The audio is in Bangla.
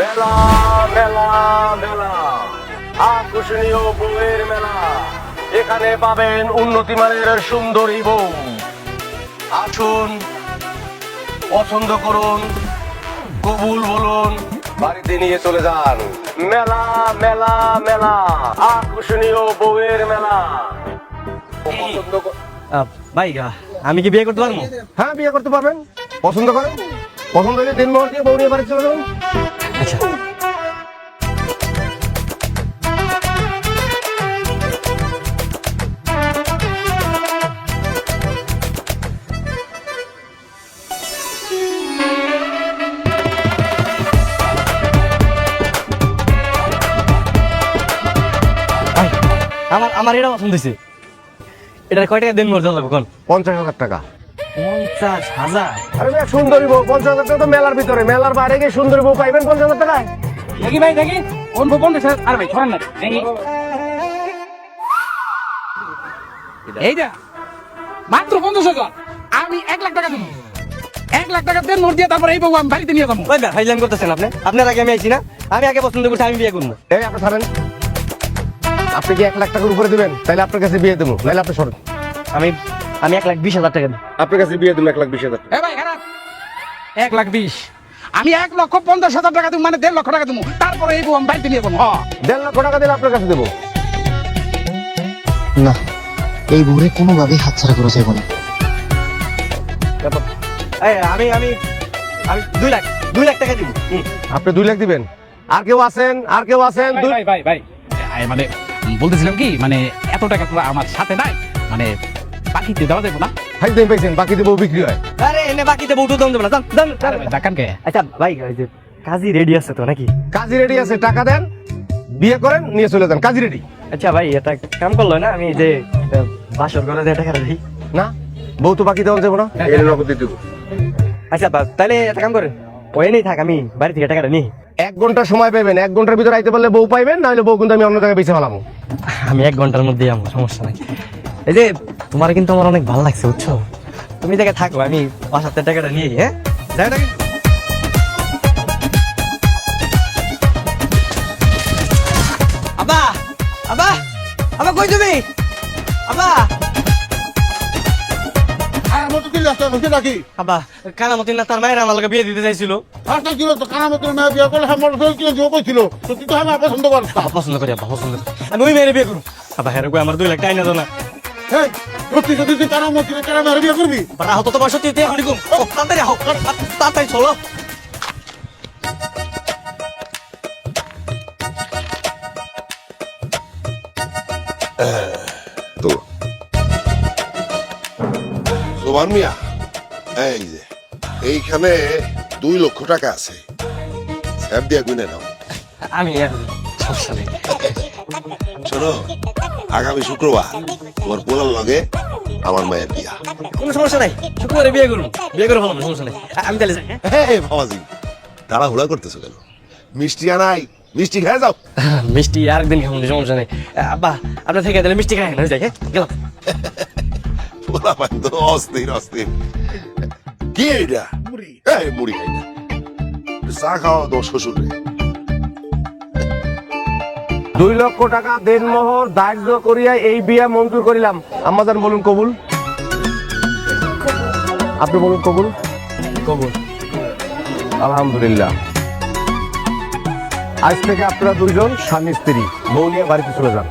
মেলা মেলা মেলা। আকর্ষণীয় বউয়ের মেলা। এখানে পাবেন উন্নতি মানের সুন্দরী বউ। আসুন পছন্দ করুন কবুল বলুন বাড়িতে নিয়ে চলে যান। মেলা মেলা মেলা। আকর্ষণীয় বউয়ের মেলা। পছন্দ ভাই আমি কি বিয়ে করতে পারব? হ্যাঁ বিয়ে করতে পারবেন। পছন্দ করেন? পছন্দ হলে দিন মোহর দিয়ে বউ নিয়ে বাড়ি চলে যাবেন। আচ্ছা। আমার এটা পছন্দ হয়েছে এটার কয় টাকা দিন মরতে লাগবে কোন পঞ্চাশ হাজার টাকা। পঞ্চাশ হাজার। আরে সুন্দরী বউ পঞ্চাশ হাজার টাকা তো মেলার ভিতরে। মেলার বাইরে গিয়ে সুন্দরী বউ পাইবেন পঞ্চাশ হাজার টাকায়? দেখি ভাই দেখি। কোন ফোন আর ভাই ছড়ান না। দেখি। এইটা মাত্র পঞ্চাশ হাজার। আমি এক লাখ টাকা দেবো। এক লাখ টাকা দেন নোট দিয়ে তারপর এই বউ আমি বাড়িতে নিয়ে যাব। ওই ফাইলাম করতেছেন আপনি? আপনার আগে আমি আইছি না? আমি আগে পছন্দ করছি আমি বিয়ে করব। এই আপনি ছাড়েন আপনি কি এক লাখ টাকার উপরে দিবেন? তাহলে আপনার কাছে বিয়ে দেবো নাহলে আপনি সরেন। আমি আমি এক লাখ বিশ হাজার টাকা দিই আপনার কাছে বিয়ে দেবো এক লাখ বিশ হাজার টাকা। এ ভাই খারাপ এক লাখ বিশ আমি এক লক্ষ পঞ্চাশ হাজার টাকা দেবো মানে দেড় লক্ষ টাকা দেবো তারপরে এই বউ আমি বাড়িতে নিয়ে যাব হ্যাঁ দেড় লক্ষ টাকা দিলে আপনার কাছে দেবো না এই ভোরে কোনোভাবেই হাতছাড়া করা যাবে না আমি আমি আমি দুই লাখ দুই লাখ টাকা দিব আপনি দুই লাখ দিবেন আর কেউ আছেন আর কেউ আছেন ভাই ভাই ভাই ভাই মানে বলতেছিলাম কি মানে এত টাকা তো আমার সাথে নাই মানে বাকিতে দেওয়া যাবে না? হাই দিন পাইছেন বাকি দিয়ে বউ বিক্রি হয়। আরে এনে বাকিতে বউটু দাম দেবো না। দাম দাম আরে দেখান কে? আচ্ছা ভাই কাজী রেডি আছে তো নাকি? কাজী রেডি আছে টাকা দেন বিয়ে করেন নিয়ে চলে যান। কাজী রেডি। আচ্ছা ভাই এটা কাম করল না? আমি যে বাসর করে দিয়ে টাকা দিই না বউ তো বাকি দেওয়া যাব না। এর নগদ দিয়ে দেবো আচ্ছা বা- তাহলে একটা কাম করেন। ওই নেই থাক আমি বাড়ি থেকে টাকাটা নিই। এক ঘণ্টা সময় পাবেন এক ঘণ্টার ভিতরে আইতে পারলে বউ পাইবেন নাহলে বউ কিন্তু আমি অন্য জায়গায় বেঁচে ফেলাম আমি এক ঘণ্টার মধ্যে আমার সমস্যা নাই। এই যে তোমার কিন্তু আমার অনেক ভালো লাগছে বুঝছ? তুমি জায়গায় থাকো আমি পাঁচ হাজার টাকাটা নিয়ে হ্যাঁ? নাকি আবা আবা আবা কই তুমি? আবা তার মায়ের আমার লগে বিয়ে দিতে চাইছিল। ছিল তো কানা মতো মেয়ে বিয়ে করলে আমার কি তো তুই তো আমার পছন্দ কর পছন্দ করি পছন্দ আমি ওই মেয়ের বিয়ে করব আবা কই আমার দুই লাখ টাকা না না। এই সত্যি যদি তুই কানা মতো কানা মেয়ে বিয়ে করবি? বারা হতো তো বয়স তুই এখন তাড়াতাড়ি আহ। তাড়াতাড়ি চলো। তো। মিয়া এই যে এইখানে দুই লক্ষ টাকা আছে। স্যাপ দিয়া গুনে নাও। আমি সমস্যা নেই। শোনো আগামী শুক্রবার তোমার পোলার লগে আমার মায়ের বিয়া। কোনো সমস্যা নাই শুক্রবারে বিয়ে করুন বিয়ে করে ভালো সমস্যা নাই। আমি তাহলে যাই হ্যাঁ? বাবাজি তাড়াহুড়া করতেছো কেন? মিষ্টি আনাই মিষ্টি খেয়ে যাও। মিষ্টি আরেকদিন খাব না সমস্যা নেই। আব্বা আপনার থেকে তাহলে মিষ্টি খাই না যাই হ্যাঁ? গেলাম। পোলা পান তো অস্থির অস্থির। কি এটা মুড়ি। এই মুড়ি খাই না। চা খাওয়া তো শ্বশুরে দুই লক্ষ টাকা দেনমোহর দায়িত্ব করিয়া এই বিয়া মঞ্জুর করিলাম। আমাদের বলুন কবুল। আপনি বলুন কবুল। কবুল। আলহামদুলিল্লাহ। আজ থেকে আপনারা দুইজন স্বামী স্ত্রী, বউ নিয়ে বাড়িতে চলে যান।